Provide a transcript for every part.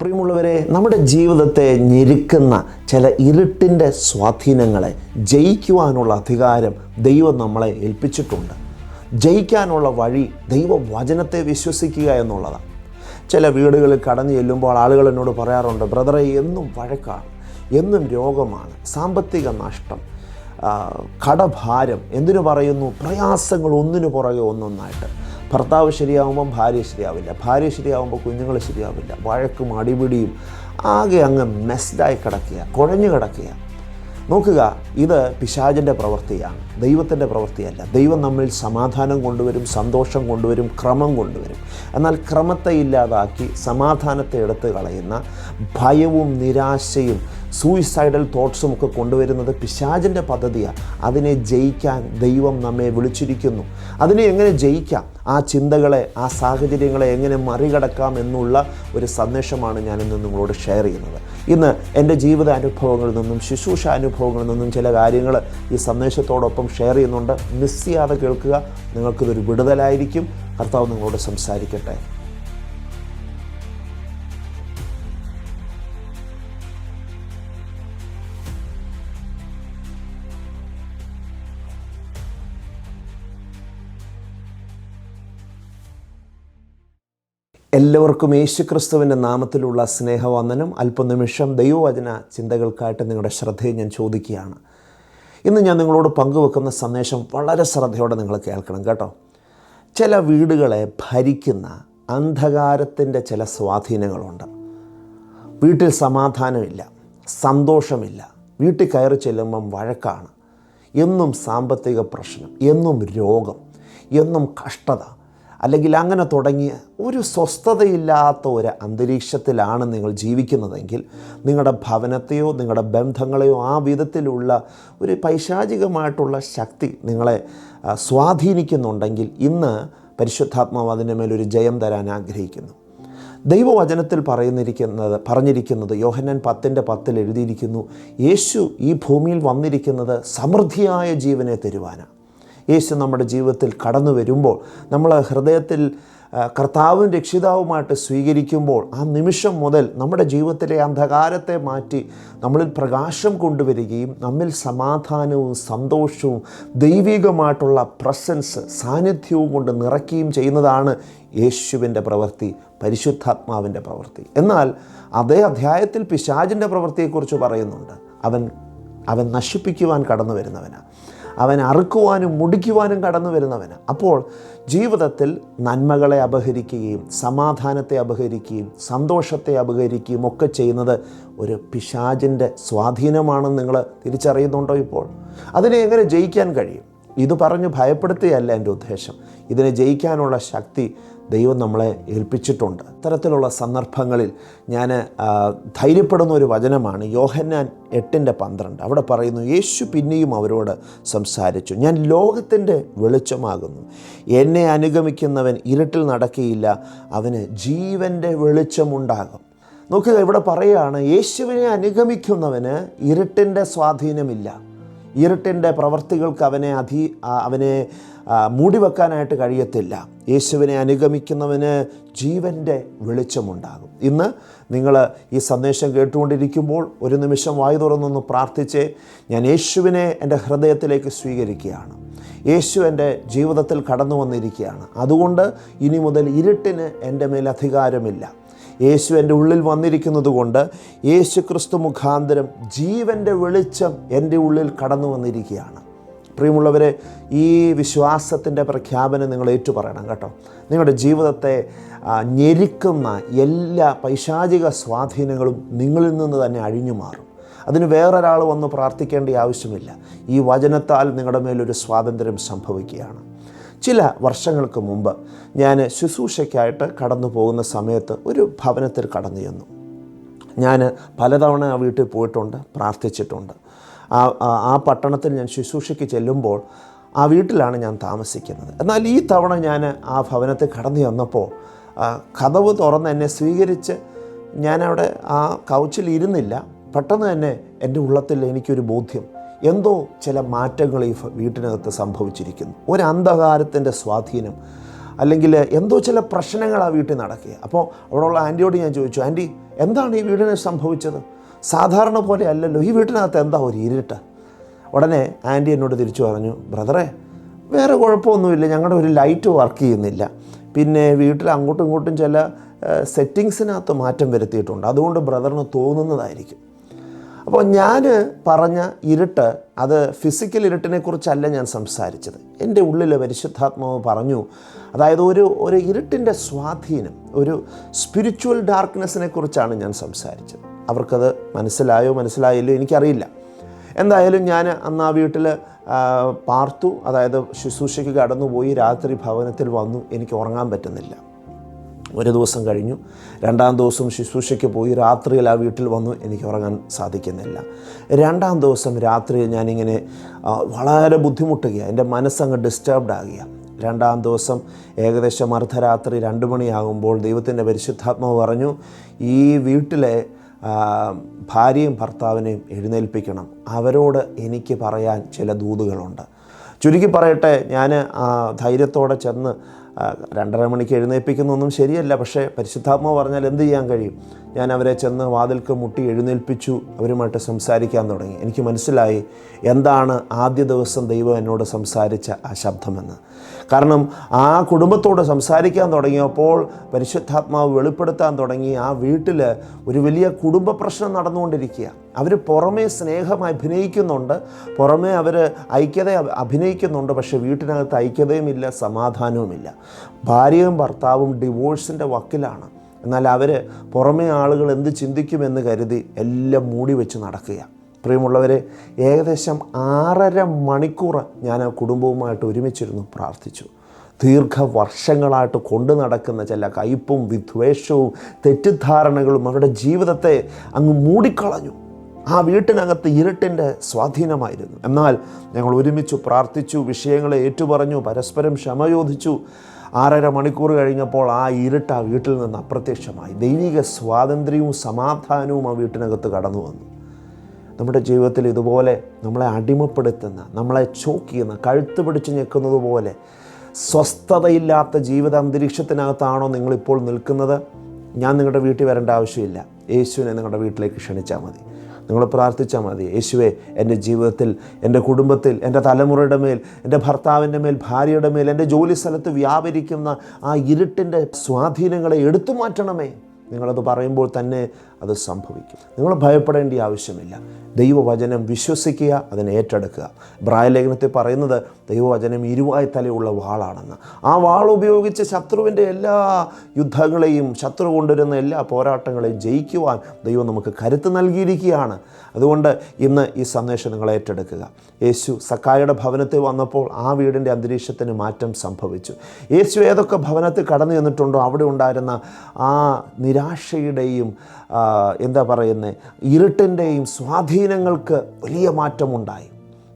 പ്രിയമുള്ളവരെ നമ്മുടെ ജീവിതത്തെ ഞെരുക്കുന്ന ചില ഇരുട്ടിന്റെ സ്വാധീനങ്ങളെ ജയിക്കുവാനുള്ള അധികാരം ദൈവം നമ്മളെ ഏൽപ്പിച്ചിട്ടുണ്ട്. ജയിക്കാനുള്ള വഴി ദൈവവചനത്തെ വിശ്വസിക്കുക എന്നുള്ളതാണ്. ചില വീടുകളിൽ കടന്നു ചെല്ലുമ്പോൾ ആളുകൾ എന്നോട് പറയാറുണ്ട് ബ്രദറെ എന്നും വഴക്കാണ് എന്നും രോഗമാണ് സാമ്പത്തിക നഷ്ടം കടഭാരം എന്തിനു പറയുന്നു പ്രയാസങ്ങൾ ഒന്നിനു പുറകെ ഒന്നൊന്നായിട്ട്. ഭർത്താവ് ശരിയാവുമ്പം ഭാര്യ ശരിയാവില്ല ഭാര്യ ശരിയാവുമ്പോൾ കുഞ്ഞുങ്ങൾ ശരിയാവില്ല വഴക്കും അടിപിടിയും ആകെ അങ്ങ് മെസ്ഡായി കിടക്കുക കുഴഞ്ഞു കിടക്കുക നോക്കുക ഇത് പിശാചിന്റെ പ്രവൃത്തിയാണ്. ദൈവത്തിന്റെ പ്രവൃത്തിയല്ല. ദൈവം നമ്മിൽ സമാധാനം കൊണ്ടുവരും സന്തോഷം കൊണ്ടുവരും ക്രമം കൊണ്ടുവരും. എന്നാൽ ക്രമത്തെ ഇല്ലാതാക്കി സമാധാനത്തെ എടുത്തു കളയുന്ന ഭയവും നിരാശയും സൂയിസൈഡൽ തോട്ട്സും ഒക്കെ കൊണ്ടുവരുന്നത് പിശാചിന്റെ പദ്ധതിയാണ് അതിനെ ജയിക്കാൻ ദൈവം നമ്മെ വിളിച്ചിരിക്കുന്നു. അതിനെ എങ്ങനെ ജയിക്കാം? ആ ചിന്തകളെ ആ സാഹചര്യങ്ങളെ എങ്ങനെ മറികടക്കാം എന്നുള്ള ഒരു സന്ദേശമാണ് ഞാനിന്ന് നിങ്ങളോട് ഷെയർ ചെയ്യുന്നത്. ഇന്ന് എന്റെ ജീവിത അനുഭവങ്ങളിൽ നിന്നും ശുശ്രൂഷ അനുഭവങ്ങളിൽ നിന്നും ചില കാര്യങ്ങൾ ഈ സന്ദേശത്തോടൊപ്പം ഷെയർ ചെയ്യുന്നുണ്ട്. മിസ് ചെയ്യാതെ കേൾക്കുക. നിങ്ങൾക്കിതൊരു വിടുതലായിരിക്കും. കർത്താവ് നിങ്ങളോട് സംസാരിക്കട്ടെ. എല്ലാവർക്കും യേശുക്രിസ്തുവിന്റെ നാമത്തിലുള്ള സ്നേഹവന്ദനം. അല്പനിമിഷം ദൈവവചന ചിന്തകൾക്കായിട്ട് നിങ്ങളുടെ ശ്രദ്ധയെ ഞാൻ ചോദിക്കുകയാണ്. ഇന്ന് ഞാൻ നിങ്ങളോട് പങ്കുവെക്കുന്ന സന്ദേശം വളരെ ശ്രദ്ധയോടെ നിങ്ങൾ കേൾക്കണം കേട്ടോ. ചില വീടുകളെ ഭരിക്കുന്ന അന്ധകാരത്തിന്റെ ചില സ്വാധീനങ്ങളുണ്ട്. വീട്ടിൽ സമാധാനമില്ല സന്തോഷമില്ല വീട്ടിൽ കയറി ചെല്ലുമ്പം വഴക്കാണ് എന്നും സാമ്പത്തിക പ്രശ്നം എന്നും രോഗം എന്നും കഷ്ടത അല്ലെങ്കിൽ അങ്ങനെ തുടങ്ങിയ ഒരു സ്വസ്ഥതയില്ലാത്ത ഒരു അന്തരീക്ഷത്തിലാണ് നിങ്ങൾ ജീവിക്കുന്നതെങ്കിൽ നിങ്ങളുടെ ഭവനത്തെയോ നിങ്ങളുടെ ബന്ധങ്ങളെയോ ആ വിധത്തിലുള്ള ഒരു പൈശാചികമായിട്ടുള്ള ശക്തി നിങ്ങളെ സ്വാധീനിക്കുന്നുണ്ടെങ്കിൽ ഇന്ന് പരിശുദ്ധാത്മാവ് അതിന്റെ മേലൊരു ജയം തരാൻ ആഗ്രഹിക്കുന്നു. ദൈവവചനത്തിൽ പറയുന്നിരിക്കുന്നത് പറഞ്ഞിരിക്കുന്നത് യോഹന്നാൻ പത്തിന്റെ പത്തിൽ എഴുതിയിരിക്കുന്നു യേശു ഈ ഭൂമിയിൽ വന്നിരിക്കുന്നത് സമൃദ്ധിയായ ജീവനെ തരുവാനാണ്. യേശു നമ്മുടെ ജീവിതത്തിൽ കടന്നു വരുമ്പോൾ നമ്മൾ ഹൃദയത്തിൽ കർത്താവും രക്ഷിതാവുമായിട്ട് സ്വീകരിക്കുമ്പോൾ ആ നിമിഷം മുതൽ നമ്മുടെ ജീവിതത്തിലെ അന്ധകാരത്തെ മാറ്റി നമ്മളിൽ പ്രകാശം കൊണ്ടുവരികയും നമ്മിൽ സമാധാനവും സന്തോഷവും ദൈവികമായിട്ടുള്ള പ്രസൻസ് സാന്നിധ്യവും കൊണ്ട് നിറയ്ക്കുകയും ചെയ്യുന്നതാണ് യേശുവിന്റെ പ്രവൃത്തി പരിശുദ്ധാത്മാവിന്റെ പ്രവൃത്തി. എന്നാൽ അതേ അധ്യായത്തിൽ പിശാജിന്റെ പ്രവൃത്തിയെക്കുറിച്ച് പറയുന്നുണ്ട്. അവൻ അവൻ നശിപ്പിക്കുവാൻ കടന്നു വരുന്നവനാണ് അവൻ അറുക്കുവാനും മുടിക്കുവാനും കടന്നു വരുന്നവന്. അപ്പോൾ ജീവിതത്തിൽ നന്മകളെ അപഹരിക്കുകയും സമാധാനത്തെ അപഹരിക്കുകയും സന്തോഷത്തെ അപഹരിക്കുകയും ഒക്കെ ചെയ്യുന്നത് ഒരു പിശാചിന്റെ സ്വാധീനമാണെന്ന് നിങ്ങൾ തിരിച്ചറിയുന്നുണ്ടോ ഇപ്പോൾ? അതിനെ എങ്ങനെ ജയിക്കാൻ കഴിയും? ഇത് പറഞ്ഞ് ഭയപ്പെടുത്തുകയല്ല എന്റെ ഉദ്ദേശം. ഇതിനെ ജയിക്കാനുള്ള ശക്തി ദൈവം നമ്മളെ ഏൽപ്പിച്ചിട്ടുണ്ട്. അത്തരത്തിലുള്ള സന്ദർഭങ്ങളിൽ ഞാൻ ധൈര്യപ്പെടുന്ന ഒരു വചനമാണ് യോഹന്നാൻ എട്ടിന്റെ പന്ത്രണ്ട്. അവിടെ പറയുന്നു യേശു പിന്നെയും അവരോട് സംസാരിച്ചു. ഞാൻ ലോകത്തിന്റെ വെളിച്ചമാകുന്നു. എന്നെ അനുഗമിക്കുന്നവൻ ഇരുട്ടിൽ നടക്കുകയില്ല. അവന് ജീവന്റെ വെളിച്ചമുണ്ടാകും. നോക്കുക ഇവിടെ പറയുകയാണ് യേശുവിനെ അനുഗമിക്കുന്നവന് ഇരുട്ടിന്റെ സ്വാധീനമില്ല. ഇരുട്ടിന്റെ പ്രവർത്തികൾക്ക് അവനെ അധി അവനെ മൂടി മൂടിവെക്കാനായിട്ട് കഴിയത്തില്ല. യേശുവിനെ അനുഗമിക്കുന്നവന് ജീവന്റെ വെളിച്ചമുണ്ടാകും. ഇന്ന് നിങ്ങൾ ഈ സന്ദേശം കേട്ടുകൊണ്ടിരിക്കുമ്പോൾ ഒരു നിമിഷം വായു തുറന്നൊന്ന് പ്രാർത്ഥിച്ച് ഞാൻ യേശുവിനെ എന്റെ ഹൃദയത്തിലേക്ക് സ്വീകരിക്കുകയാണ്. യേശു എന്റെ ജീവിതത്തിൽ കടന്നു വന്നിരിക്കുകയാണ്. അതുകൊണ്ട് ഇനി മുതൽ ഇരുട്ടിന് എന്റെ മേൽ അധികാരമില്ല. യേശു എന്റെ ഉള്ളിൽ വന്നിരിക്കുന്നത് കൊണ്ട് യേശു ക്രിസ്തു മുഖാന്തരം ജീവന്റെ വെളിച്ചം എന്റെ ഉള്ളിൽ കടന്നു വന്നിരിക്കുകയാണ്. പ്രിയമുള്ളവരെ ഈ വിശ്വാസത്തിന്റെ പ്രഖ്യാപനം നിങ്ങൾ ഏറ്റുപറയണം കേട്ടോ. നിങ്ങളുടെ ജീവിതത്തെ ഞെരിക്കുന്ന എല്ലാ പൈശാചിക സ്വാധീനങ്ങളും നിങ്ങളിൽ നിന്ന് തന്നെ അഴിഞ്ഞു മാറും. അതിന് വേറൊരാൾ വന്ന് പ്രാർത്ഥിക്കേണ്ട ആവശ്യമില്ല. ഈ വചനത്താൽ നിങ്ങളുടെ മേലൊരു സ്വാതന്ത്ര്യം സംഭവിക്കുകയാണ്. ചില വർഷങ്ങൾക്ക് മുമ്പ് ഞാൻ ശുശ്രൂഷയ്ക്കായിട്ട് കടന്നു പോകുന്ന സമയത്ത് ഒരു ഭവനത്തിൽ കടന്നു ചെന്നു. ഞാൻ പലതവണ ആ വീട്ടിൽ പോയിട്ടുണ്ട് പ്രാർത്ഥിച്ചിട്ടുണ്ട്. ആ ആ- പട്ടണത്തിൽ ഞാൻ ശുശ്രൂഷയ്ക്ക് ചെല്ലുമ്പോൾ ആ വീട്ടിലാണ് ഞാൻ താമസിക്കുന്നത്. എന്നാൽ ഈ തവണ ഞാൻ ആ ഭവനത്തിൽ കടന്നു ചെന്നപ്പോൾ കഥവ് തുറന്ന് എന്നെ സ്വീകരിച്ച് ഞാനവിടെ ആ കൗച്ചിൽ ഇരുന്നില്ല. പെട്ടെന്ന് തന്നെ എന്റെ ഉള്ളത്തിൽ എനിക്കൊരു ബോധ്യം എന്തോ ചില മാറ്റങ്ങൾ ഈ വീട്ടിനകത്ത് സംഭവിച്ചിരിക്കുന്നു. ഒരു അന്ധകാരത്തിന്റെ സ്വാധീനം അല്ലെങ്കിൽ എന്തോ ചില പ്രശ്നങ്ങൾ ആ വീട്ടിൽ നടക്കുക. അപ്പോൾ അവിടെയുള്ള ആന്റിയോട് ഞാൻ ചോദിച്ചു ആന്റി എന്താണ് ഈ വീടിന് സംഭവിച്ചത്? സാധാരണ പോലെ അല്ലല്ലോ ഈ വീട്ടിനകത്ത് എന്താ ഒരു ഇരുട്ട്? ഉടനെ ആന്റി എന്നോട് തിരിച്ചു പറഞ്ഞു ബ്രദറെ വേറെ കുഴപ്പമൊന്നുമില്ല ഞങ്ങളുടെ ഒരു ലൈറ്റ് വർക്ക് ചെയ്യുന്നില്ല. പിന്നെ വീട്ടിൽ അങ്ങോട്ടും ഇങ്ങോട്ടും ചില സെറ്റിങ്സിനകത്ത് മാറ്റം വരുത്തിയിട്ടുണ്ട്. അതുകൊണ്ട് ബ്രദറിന് തോന്നുന്നതായിരിക്കും. അപ്പോൾ ഞാൻ പറഞ്ഞ ഇരുട്ട് അത് ഫിസിക്കൽ ഇരുട്ടിനെ കുറിച്ചല്ല ഞാൻ സംസാരിച്ചത്. എന്റെ ഉള്ളിൽ പരിശുദ്ധാത്മാവ് പറഞ്ഞു അതായത് ഒരു ഒരു ഇരുട്ടിന്റെ സ്വാധീനം ഒരു സ്പിരിച്വൽ ഡാർക്ക്നെസ്സിനെ കുറിച്ചാണ് ഞാൻ സംസാരിച്ചത്. അവർക്കത് മനസ്സിലായോ മനസ്സിലായില്ലോ എനിക്കറിയില്ല. എന്തായാലും ഞാൻ അന്ന് ആ വീട്ടിൽ പാർത്തു. അതായത് ശുശ്രൂഷയ്ക്ക് കടന്നുപോയി രാത്രി ഭവനത്തിൽ വന്നു. എനിക്ക് ഉറങ്ങാൻ പറ്റുന്നില്ല. ഒരു ദിവസം കഴിഞ്ഞു. രണ്ടാം ദിവസം ശുശ്രൂഷയ്ക്ക് പോയി. രാത്രിയിൽ ആ വീട്ടിൽ വന്നു. എനിക്ക് ഉറങ്ങാൻ സാധിക്കുന്നില്ല. രണ്ടാം ദിവസം രാത്രി ഞാനിങ്ങനെ വളരെ ബുദ്ധിമുട്ടുക എന്റെ മനസ്സങ്ങ് ഡിസ്റ്റർബ്ഡ് ആകുക രണ്ടാം ദിവസം ഏകദേശം അർദ്ധരാത്രി രണ്ട് മണിയാകുമ്പോൾ ദൈവത്തിന്റെ പരിശുദ്ധാത്മാവ് പറഞ്ഞു ഈ വീട്ടിലെ ഭാര്യയും ഭർത്താവിനെയും എഴുന്നേൽപ്പിക്കണം. അവരോട് എനിക്ക് പറയാൻ ചില ദൂതുകളുണ്ട്. ചുരുക്കി പറയട്ടെ ഞാൻ ധൈര്യത്തോടെ ചെന്ന് രണ്ടര മണിക്ക് എഴുന്നേൽപ്പിക്കുന്നൊന്നും ശരിയല്ല. പക്ഷേ പരിശുദ്ധാത്മാവ് പറഞ്ഞാൽ എന്ത് ചെയ്യാൻ കഴിയും? ഞാൻ അവരെ ചെന്ന് വാതിൽക്ക് മുട്ടി എഴുന്നേൽപ്പിച്ചു അവരുമായിട്ട് സംസാരിക്കാൻ തുടങ്ങി. എനിക്ക് മനസ്സിലായി എന്താണ് ആദ്യ ദിവസം ദൈവം എന്നോട് സംസാരിച്ച ആ ശബ്ദമെന്ന്. കാരണം ആ കുടുംബത്തോട് സംസാരിക്കാൻ തുടങ്ങിയപ്പോൾ പരിശുദ്ധാത്മാവ് വെളിപ്പെടുത്താൻ തുടങ്ങി. ആ വീട്ടിൽ ഒരു വലിയ കുടുംബ പ്രശ്നം നടന്നുകൊണ്ടിരിക്കുക. അവർ പുറമേ സ്നേഹം അഭിനയിക്കുന്നുണ്ട്. പുറമേ അവർ ഐക്യത അഭ- അഭിനയിക്കുന്നുണ്ട്. പക്ഷേ വീട്ടിനകത്ത് ഐക്യതയുമില്ല സമാധാനവുമില്ല. ഭാര്യയും ഭർത്താവും ഡിവോഴ്സിന്റെ വക്കിലാണ്. എന്നാൽ അവർ പുറമേ ആളുകൾ എന്ത് ചിന്തിക്കുമെന്ന് കരുതി എല്ലാം മൂടി വെച്ച് നടക്കുക പ്രിയമുള്ളവരെ ഏകദേശം ആറര മണിക്കൂർ ഞാൻ ആ കുടുംബവുമായിട്ട് ഒരുമിച്ചിരുന്നു പ്രാർത്ഥിച്ചു. ദീർഘവർഷങ്ങളായിട്ട് കൊണ്ടു നടക്കുന്ന ചില കയ്പും വിദ്വേഷവും തെറ്റിദ്ധാരണകളും അവരുടെ ജീവിതത്തെ അങ്ങ് മൂടിക്കളഞ്ഞു. ആ വീട്ടിനകത്ത് ഇരുട്ടിന്റെ സ്വാധീനമായിരുന്നു. എന്നാൽ ഞങ്ങൾ ഒരുമിച്ച് പ്രാർത്ഥിച്ചു വിഷയങ്ങളെ ഏറ്റുപറഞ്ഞു പരസ്പരം ക്ഷമയോധിച്ചു ആറര മണിക്കൂർ കഴിഞ്ഞപ്പോൾ ആ ഇരുട്ട് ആ വീട്ടിൽ നിന്ന് അപ്രത്യക്ഷമായി. ദൈവിക സ്വാതന്ത്ര്യവും സമാധാനവും ആ വീട്ടിനകത്ത് കടന്നു വന്നു. നമ്മുടെ ജീവിതത്തിൽ ഇതുപോലെ നമ്മളെ അടിമപ്പെടുത്തുന്ന നമ്മളെ ചോക്ക് ചെയ്യുന്ന കഴുത്ത് പിടിച്ച് ഞെക്കുന്നത് പോലെ സ്വസ്ഥതയില്ലാത്ത ജീവിത അന്തരീക്ഷത്തിനകത്താണോ നിങ്ങളിപ്പോൾ നിൽക്കുന്നത്? ഞാൻ നിങ്ങളുടെ വീട്ടിൽ വരേണ്ട ആവശ്യമില്ല. യേശുവിനെ നിങ്ങളുടെ വീട്ടിലേക്ക് ക്ഷണിച്ചാൽ മതി. നിങ്ങൾ പ്രാർത്ഥിച്ചാൽ മതി. യേശുവെ എന്റെ ജീവിതത്തിൽ എന്റെ കുടുംബത്തിൽ എന്റെ തലമുറയുടെ മേൽ എന്റെ ഭർത്താവിന്റെ മേൽ ഭാര്യയുടെ മേൽ എന്റെ ജോലി സ്ഥലത്ത് വ്യാപരിക്കുന്ന ആ ഇരുട്ടിന്റെ സ്വാധീനങ്ങളെ എടുത്തു മാറ്റണമേ നിങ്ങളത് പറയുമ്പോൾ തന്നെ അത് സംഭവിക്കും. നിങ്ങൾ ഭയപ്പെടേണ്ട ആവശ്യമില്ല. ദൈവവചനം വിശ്വസിക്കുക അതിനെ ഏറ്റെടുക്കുക. ബ്രായലേഖനത്തിൽ പറയുന്നത് ദൈവവചനം ഇരുവായി തലയുള്ള വാളാണെന്ന്. ആ വാൾ ഉപയോഗിച്ച് ശത്രുവിന്റെ എല്ലാ യുദ്ധങ്ങളെയും ശത്രു കൊണ്ടുവരുന്ന എല്ലാ പോരാട്ടങ്ങളെയും ജയിക്കുവാൻ ദൈവം നമുക്ക് കരുത്ത് നൽകിയിരിക്കുകയാണ്. അതുകൊണ്ട് ഇന്ന് ഈ സന്ദേശം നിങ്ങൾ ഏറ്റെടുക്കുക. യേശു സക്കായുടെ ഭവനത്തിൽ വന്നപ്പോൾ ആ വീടിന്റെ അന്തരീക്ഷത്തിന് മാറ്റം സംഭവിച്ചു. യേശു ഏതൊക്കെ ഭവനത്തിൽ കടന്നു ചെന്നിട്ടുണ്ടോ അവിടെ ഉണ്ടായിരുന്ന ആ നിരാശയുടെയും എന്താ പറയുന്നത് ഇരുട്ടിന്റെയും സ്വാധീനങ്ങൾക്ക് വലിയ മാറ്റമുണ്ടായി.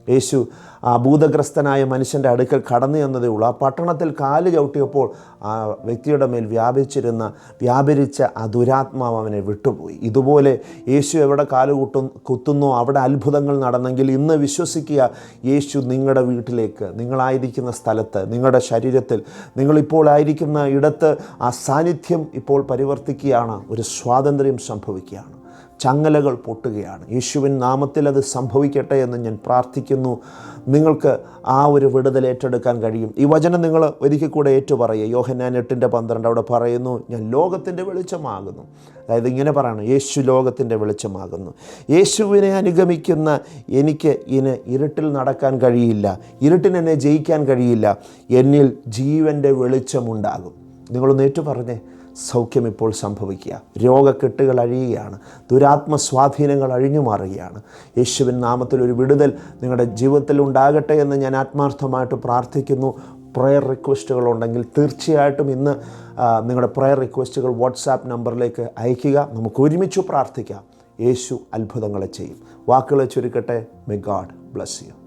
യേശു ആ ഭൂതഗ്രസ്തനായ മനുഷ്യന്റെ അടുക്കൽ കടന്നു എന്നതേ ഉള്ളൂ. ആ പട്ടണത്തിൽ കാൽ ചവിട്ടിയപ്പോൾ ആ വ്യക്തിയുടെ മേൽ വ്യാപിച്ചിരുന്ന വ്യാപരിച്ച ആ ദുരാത്മാവ് അവനെ വിട്ടുപോയി. ഇതുപോലെ യേശു എവിടെ കാൽ കുട്ടും കുത്തുന്നോ അവിടെ അത്ഭുതങ്ങൾ നടന്നെങ്കിൽ ഇന്ന് വിശ്വസിക്കുക യേശു നിങ്ങളുടെ വീട്ടിലേക്ക് നിങ്ങളായിരിക്കുന്ന സ്ഥലത്ത് നിങ്ങളുടെ ശരീരത്തിൽ നിങ്ങളിപ്പോൾ ആയിരിക്കുന്ന ഇടത്ത് ആ സാന്നിധ്യം ഇപ്പോൾ പരിവർത്തിക്കുകയാണ് ഒരു സ്വാതന്ത്ര്യം സംഭവിക്കുകയാണ്. ചങ്ങലകൾ പൊട്ടുകയാണ്. യേശുവിൻ നാമത്തിൽ അത് സംഭവിക്കട്ടെ എന്ന് ഞാൻ പ്രാർത്ഥിക്കുന്നു. നിങ്ങൾക്ക് ആ ഒരു വിടുതൽ ഏറ്റെടുക്കാൻ കഴിയും. ഈ വചനം നിങ്ങൾ ഒരിക്കൽ കൂടെ ഏറ്റുപറയുക. യോഹന്നാൻ എട്ടിന്റെ പന്ത്രണ്ട് അവിടെ പറയുന്നു ഞാൻ ലോകത്തിന്റെ വെളിച്ചമാകുന്നു. അതായത് ഇങ്ങനെ പറയണം യേശു ലോകത്തിന്റെ വെളിച്ചമാകുന്നു. യേശുവിനെ അനുഗമിക്കുന്ന എനിക്ക് ഇനി ഇരുട്ടിൽ നടക്കാൻ കഴിയില്ല. ഇരുട്ടിനെന്നെ ജയിക്കാൻ കഴിയില്ല. എന്നിൽ ജീവന്റെ വെളിച്ചമുണ്ടാകും. നിങ്ങളൊന്ന് ഏറ്റു പറഞ്ഞേ സൗഖ്യം ഇപ്പോൾ സംഭവിക്കുക. രോഗക്കെട്ടുകൾ അഴിയുകയാണ്. ദുരാത്മ സ്വാധീനങ്ങൾ അഴിഞ്ഞു മാറുകയാണ്. യേശുവിൻ നാമത്തിൽ ഒരു വിടുതൽ നിങ്ങളുടെ ജീവിതത്തിൽ ഉണ്ടാകട്ടെ എന്ന് ഞാൻ ആത്മാർത്ഥമായിട്ട് പ്രാർത്ഥിക്കുന്നു. പ്രയർ റിക്വസ്റ്റുകൾ ഉണ്ടെങ്കിൽ തീർച്ചയായിട്ടും ഇന്ന് നിങ്ങളുടെ പ്രയർ റിക്വസ്റ്റുകൾ വാട്സാപ്പ് നമ്പറിലേക്ക് അയയ്ക്കുക. നമുക്ക് ഒരുമിച്ച് പ്രാർത്ഥിക്കാം. യേശു അത്ഭുതങ്ങളെ ചെയ്യും. വാക്കുകളെ ചുരുക്കട്ടെ. മെ ഗാഡ് ബ്ലസ് യു